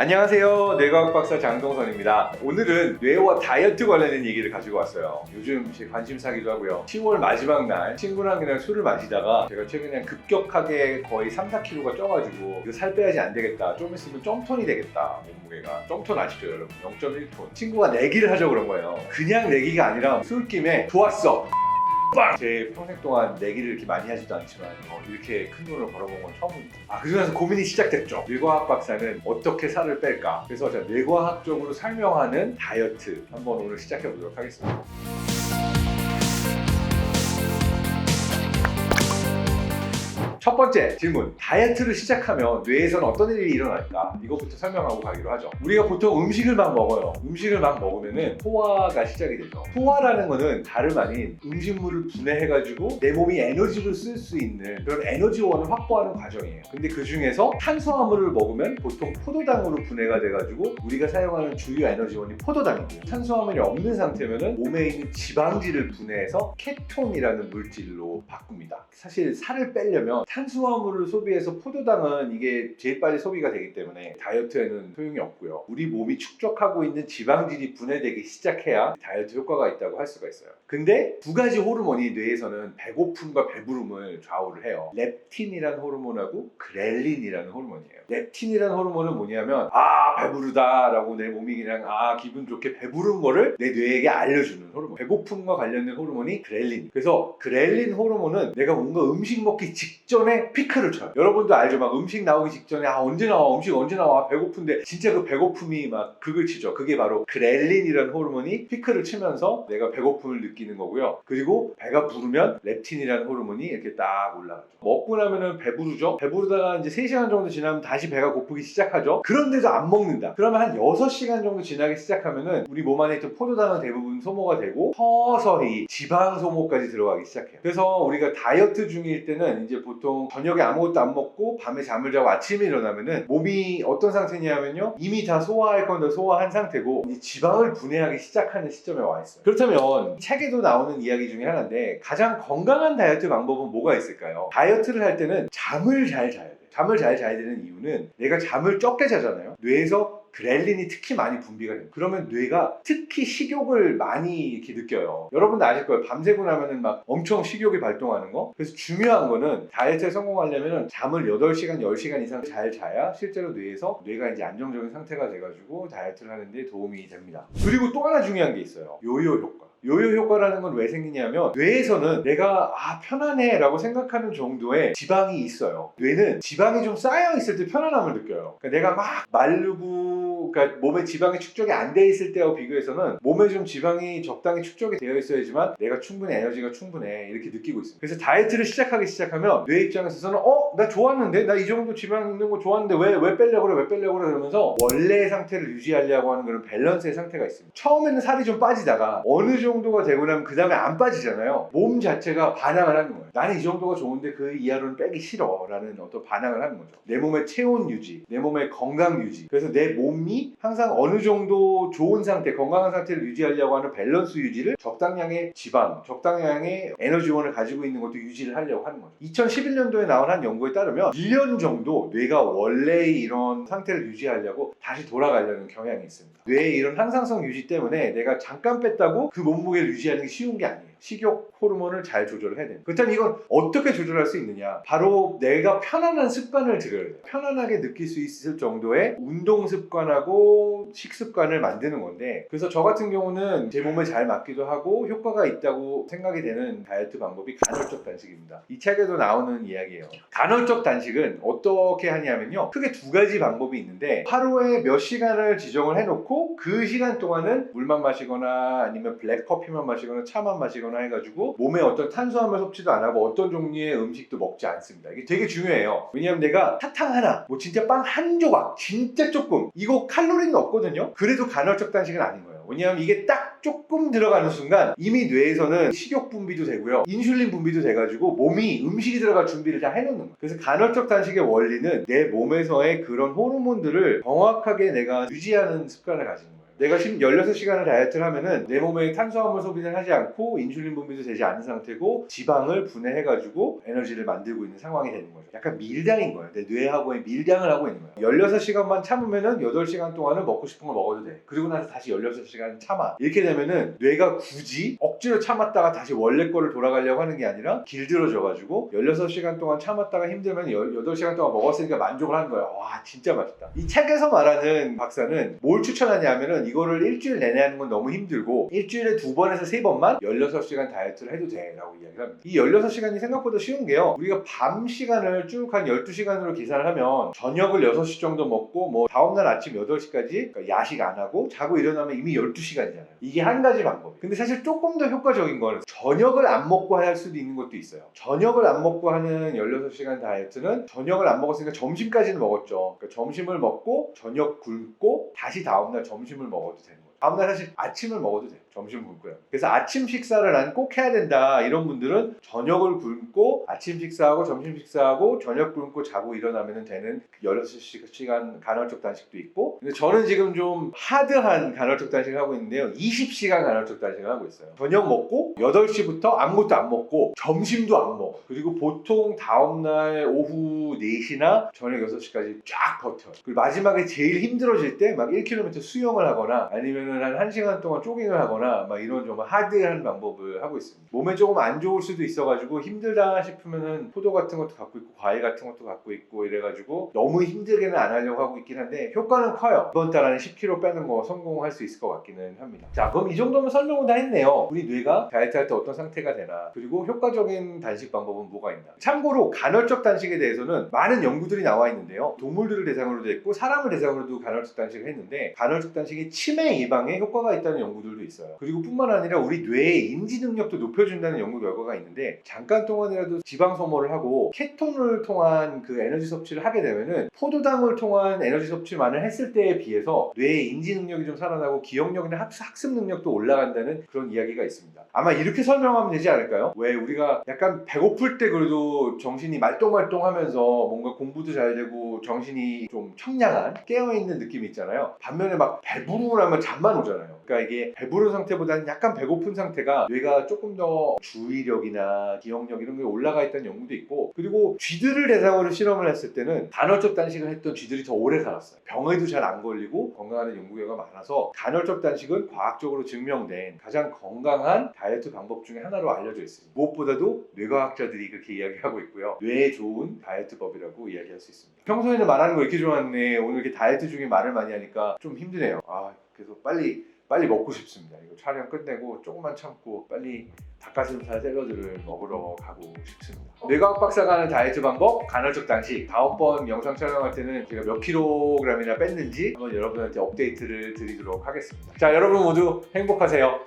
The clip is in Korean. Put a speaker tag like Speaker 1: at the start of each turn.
Speaker 1: 안녕하세요. 뇌과학 박사 장동선입니다. 오늘은 뇌와 다이어트 관련된 얘기를 가지고 왔어요. 요즘 제 관심사기도 하고요. 10월 마지막 날 친구랑 그냥 술을 마시다가 제가 최근에 급격하게 거의 3, 4kg가 쪄가지고 이거 살 빼야지 안 되겠다. 좀 있으면 점톤이 되겠다. 몸무게가. 점톤 아시죠 여러분? 0.1톤. 친구가 내기를 하자고 그런 거예요. 그냥 내기가 아니라 술김에 좋았어. 빵! 제 평생 동안 내기를 이렇게 많이 하지도 않지만 어, 이렇게 큰 돈을 벌어본 건 처음입니다. 아, 그중에서 고민이 시작됐죠. 뇌과학 박사는 어떻게 살을 뺄까? 그래서 제가 뇌과학적으로 설명하는 다이어트 한번 오늘 시작해 보도록 하겠습니다. 첫 번째 질문. 다이어트를 시작하면 뇌에서는 어떤 일이 일어날까? 이것부터 설명하고 가기로 하죠. 우리가 보통 음식을 막 먹어요. 음식을 막 먹으면은 소화가 시작이 되죠. 소화라는 거는 다름 아닌 음식물을 분해해 가지고 내 몸이 에너지를 쓸 수 있는 그런 에너지원을 확보하는 과정이에요. 근데 그 중에서 탄수화물을 먹으면 보통 포도당으로 분해가 돼 가지고 우리가 사용하는 주요 에너지원이 포도당이고요. 탄수화물이 없는 상태면은 몸에 있는 지방질을 분해해서 케톤이라는 물질로 바꿉니다. 사실 살을 빼려면 탄수화물을 소비해서 포도당은 이게 제일 빨리 소비가 되기 때문에 다이어트에는 소용이 없고요. 우리 몸이 축적하고 있는 지방질이 분해되기 시작해야 다이어트 효과가 있다고 할 수가 있어요. 근데 두 가지 호르몬이 뇌에서는 배고픔과 배부름을 좌우를 해요. 렙틴이라는 호르몬하고 그렐린이라는 호르몬이에요. 렙틴이라는 호르몬은 뭐냐면 아 배부르다라고 내 몸이 그냥 아 기분 좋게 배부른 거를 내 뇌에게 알려주는 호르몬. 배고픔과 관련된 호르몬이 그렐린. 그래서 그렐린 호르몬은 내가 뭔가 음식 먹기 직전에 피크를 쳐요. 여러분도 알죠? 막 음식 나오기 직전에 아 언제 나와 음식 언제 나와 배고픈데 진짜 그 배고픔이 막 극을 치죠. 그게 바로 그렐린이라는 호르몬이 피크를 치면서 내가 배고픔을 느끼는 거고요. 그리고 배가 부르면 렙틴이라는 호르몬이 이렇게 딱 올라가죠. 먹고 나면은 배부르죠. 배부르다가 이제 3시간 정도 지나면 다시 배가 고프기 시작하죠. 그런데도 안 먹는다. 그러면 한 6시간 정도 지나기 시작하면은 우리 몸 안에 있던 포도당은 대부분 소모가 되고 서서히 지방 소모까지 들어가기 시작해요. 그래서 우리가 다이어트 중일 때는 이제 보통 저녁에 아무것도 안 먹고 밤에 잠을 자고 아침에 일어나면은 몸이 어떤 상태냐면요. 이미 다 소화할 건데 소화한 상태고 이 지방을 분해하기 시작하는 시점에 와 있어요. 그렇다면 책에도 나오는 이야기 중에 하나인데 가장 건강한 다이어트 방법은 뭐가 있을까요? 다이어트를 할 때는 잠을 잘 자야 돼요. 잠을 잘 자야 되는 이유는 내가 잠을 적게 자잖아요. 뇌에서 그렐린이 특히 많이 분비가 돼요. 그러면 뇌가 특히 식욕을 많이 이렇게 느껴요. 여러분도 아실 거예요. 밤새고 나면은 막 엄청 식욕이 발동하는 거. 그래서 중요한 거는 다이어트에 성공하려면 잠을 8시간, 10시간 이상 잘 자야 실제로 뇌에서 뇌가 이제 안정적인 상태가 돼가지고 다이어트를 하는데 도움이 됩니다. 그리고 또 하나 중요한 게 있어요. 요요 효과. 요요 효과라는 건 왜 생기냐면 뇌에서는 내가 아 편안해 라고 생각하는 정도의 지방이 있어요. 뇌는 지방이 좀 쌓여 있을 때 편안함을 느껴요. 그러니까 내가 막 마르고 그러니까 몸에 지방이 축적이 안 돼 있을 때와 비교해서는 몸에 좀 지방이 적당히 축적이 되어 있어야지만 내가 충분히 에너지가 충분해 이렇게 느끼고 있습니다 그래서 다이어트를 시작하기 시작하면 뇌 입장에서는 어 나 좋았는데 나 이 정도 지방 있는 거 좋았는데 왜 왜 빼려고 그래 왜 빼려고 그래 그러면서 원래의 상태를 유지하려고 하는 그런 밸런스의 상태가 있습니다 처음에는 살이 좀 빠지다가 어느 정도가 되고 나면 그 다음에 안 빠지잖아요. 몸 자체가 반항을 하는 거예요. 나는 이 정도가 좋은데 그 이하로는 빼기 싫어. 라는 어떤 반항을 하는 거죠. 내 몸의 체온 유지, 내 몸의 건강 유지. 그래서 내 몸이 항상 어느 정도 좋은 상태, 건강한 상태를 유지하려고 하는 밸런스 유지를 적당량의 지방, 적당량의 에너지원을 가지고 있는 것도 유지를 하려고 하는 거죠. 2011년도에 나온 한 연구에 따르면 1년 정도 뇌가 원래의 이런 상태를 유지하려고 다시 돌아가려는 경향이 있습니다. 뇌의 이런 항상성 유지 때문에 내가 잠깐 뺐다고 그 몸무게를 유지하는 게 쉬운 게 아니에요. 식욕 호르몬을 잘 조절을 해야 돼요. 그렇다면 이건 어떻게 조절할 수 있느냐? 바로 내가 편안한 습관을 들여야 돼요. 편안하게 느낄 수 있을 정도의 운동 습관하고 식습관을 만드는 건데 그래서 저 같은 경우는 제 몸에 잘 맞기도 하고 효과가 있다고 생각이 되는 다이어트 방법이 간헐적 단식입니다. 이 책에도 나오는 이야기예요. 간헐적 단식은 어떻게 하냐면요. 크게 두 가지 방법이 있는데 하루에 몇 시간을 지정을 해놓고 그 시간 동안은 물만 마시거나 아니면 블랙 커피만 마시거나 차만 마시거나 해가지고 몸에 어떤 탄수화물 섭취도 안 하고 어떤 종류의 음식도 먹지 않습니다. 이게 되게 중요해요. 왜냐하면 내가 사탕 하나, 뭐 진짜 빵 한 조각, 진짜 조금 이거 칼로리는 없거든요. 그래도 간헐적 단식은 아닌 거예요. 왜냐하면 이게 딱 조금 들어가는 순간 이미 뇌에서는 식욕 분비도 되고요. 인슐린 분비도 돼가지고 몸이 음식이 들어갈 준비를 다 해놓는 거예요. 그래서 간헐적 단식의 원리는 내 몸에서의 그런 호르몬들을 정확하게 내가 유지하는 습관을 가지는 거예요. 내가 10, 16시간을 다이어트를 하면은 내 몸에 탄수화물 소비는 하지 않고 인슐린 분비도 되지 않은 상태고 지방을 분해해가지고 에너지를 만들고 있는 상황이 되는 거죠. 약간 밀당인 거예요. 내 뇌하고의 밀당을 하고 있는 거예요. 16시간만 참으면은 8시간 동안은 먹고 싶은 걸 먹어도 돼. 그리고 나서 다시 16시간 참아. 이렇게 되면은 뇌가 굳이 억지로 참았다가 다시 원래 거를 돌아가려고 하는 게 아니라 길들어져가지고 16시간 동안 참았다가 힘들면 8시간 동안 먹었으니까 만족을 하는 거예요. 와, 진짜 맛있다. 이 책에서 말하는 박사는 뭘 추천하냐면은 이거를 일주일 내내 하는 건 너무 힘들고 일주일에 두 번에서 세 번만 16시간 다이어트를 해도 돼 라고 이야기를 합니다. 이 16시간이 생각보다 쉬운 게요. 우리가 밤 시간을 쭉 한 12시간으로 계산을 하면 저녁을 6시 정도 먹고 뭐 다음날 아침 8시까지 그러니까 야식 안 하고 자고 일어나면 이미 12시간이잖아요. 이게 한 가지 방법. 근데 사실 조금 더 효과적인 거는 저녁을 안 먹고 할 수도 있는 것도 있어요. 저녁을 안 먹고 하는 16시간 다이어트는 저녁을 안 먹었으니까 점심까지는 먹었죠. 그러니까 점심을 먹고 저녁 굶고 다시 다음날 점심을 먹 어도 되는 거예요. 다음날 사실 아침을 먹어도 돼요. 점심 굶고요. 그래서 아침 식사를 난 꼭 해야 된다. 이런 분들은 저녁을 굶고 아침 식사하고 점심 식사하고 저녁 굶고 자고 일어나면 되는 16시간 간헐적 단식도 있고 근데 저는 지금 좀 하드한 간헐적 단식을 하고 있는데요. 20시간 간헐적 단식을 하고 있어요. 저녁 먹고 8시부터 아무것도 안 먹고 점심도 안 먹어. 그리고 보통 다음날 오후 4시나 저녁 6시까지 쫙 버텨요. 그리고 마지막에 제일 힘들어질 때 막 1km 수영을 하거나 아니면은 한 1시간 동안 조깅을 하거나 막 이런 좀 하드한 방법을 하고 있습니다. 몸에 조금 안 좋을 수도 있어가지고 힘들다 싶으면은 포도 같은 것도 갖고 있고 과일 같은 것도 갖고 있고 이래가지고 너무 힘들게는 안 하려고 하고 있긴 한데 효과는 커요. 이번 달 안에 10kg 빼는 거 성공할 수 있을 것 같기는 합니다. 자 그럼 이 정도면 설명은 다 했네요. 우리 뇌가 다이어트 할 때 어떤 상태가 되나 그리고 효과적인 단식 방법은 뭐가 있나. 참고로 간헐적 단식에 대해서는 많은 연구들이 나와 있는데요. 동물들을 대상으로도 했고 사람을 대상으로도 간헐적 단식을 했는데 간헐적 단식이 치매 예방에 효과가 있다는 연구들도 있어요. 그리고 뿐만 아니라 우리 뇌의 인지 능력도 높여준다는 연구 결과가 있는데 잠깐 동안이라도 지방 소모를 하고 케톤을 통한 그 에너지 섭취를 하게 되면은 포도당을 통한 에너지 섭취만을 했을 때에 비해서 뇌의 인지 능력이 좀 살아나고 기억력이나 학습, 능력도 올라간다는 그런 이야기가 있습니다. 아마 이렇게 설명하면 되지 않을까요? 왜 우리가 약간 배고플 때 그래도 정신이 말똥말똥하면서 뭔가 공부도 잘 되고 정신이 좀 청량한 깨어있는 느낌이 있잖아요. 반면에 막 배부르고 나면 잠만 오잖아요. 그러니까 이게 배부른 상태보다는 약간 배고픈 상태가 뇌가 조금 더 주의력이나 기억력 이런 게 올라가 있다는 연구도 있고 그리고 쥐들을 대상으로 실험을 했을 때는 간헐적 단식을 했던 쥐들이 더 오래 살았어요. 병에도 잘 안 걸리고 건강한 연구 결과가 많아서 간헐적 단식은 과학적으로 증명된 가장 건강한 다이어트 방법 중에 하나로 알려져 있습니다. 무엇보다도 뇌과학자들이 그렇게 이야기하고 있고요. 뇌에 좋은 다이어트법이라고 이야기할 수 있습니다. 평소에는 말하는 거 이렇게 좋았네. 오늘 이렇게 다이어트 중에 말을 많이 하니까 좀 힘드네요. 아, 그래서 빨리 빨리 먹고 싶습니다. 이거 촬영 끝내고 조금만 참고 빨리 닭가슴살 샐러드를 먹으러 가고 싶습니다. 뇌과학 박사가 하는 다이어트 방법, 간헐적 단식. 다음번 영상 촬영할 때는 제가 몇 킬로그램이나 뺐는지 한번 여러분한테 업데이트를 드리도록 하겠습니다. 자, 여러분 모두 행복하세요.